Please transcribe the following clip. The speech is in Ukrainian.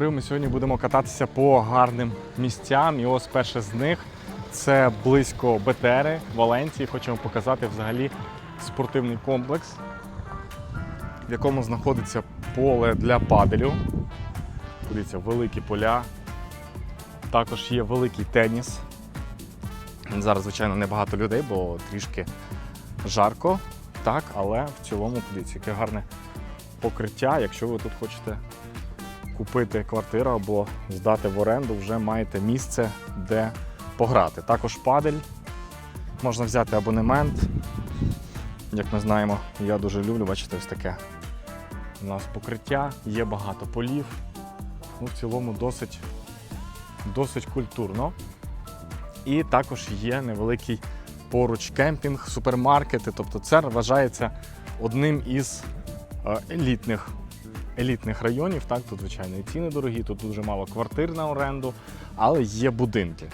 говорив, ми сьогодні будемо кататися по гарним місцям. І ось перше з них це близько Бетери, Валенції. Хочемо показати взагалі спортивний комплекс, в якому знаходиться поле для паделю. Дивіться, великі поля. Також є великий теніс. Зараз, звичайно, небагато людей, бо трішки жарко, так, але в цілому, подивіться, яке гарне покриття. Якщо ви тут хочете купити квартиру або здати в оренду, вже маєте місце, де пограти. Також падель. Можна взяти абонемент. Як ми знаємо, я дуже люблю, бачите, ось таке. У нас покриття, є багато полів. Ну, в цілому досить, досить культурно. І також є невеликий поруч кемпінг, супермаркети. Тобто це вважається одним із е, елітних, елітних районів. Так, тут, звичайно, і ціни дорогі, тут дуже мало квартир на оренду, але є будинки.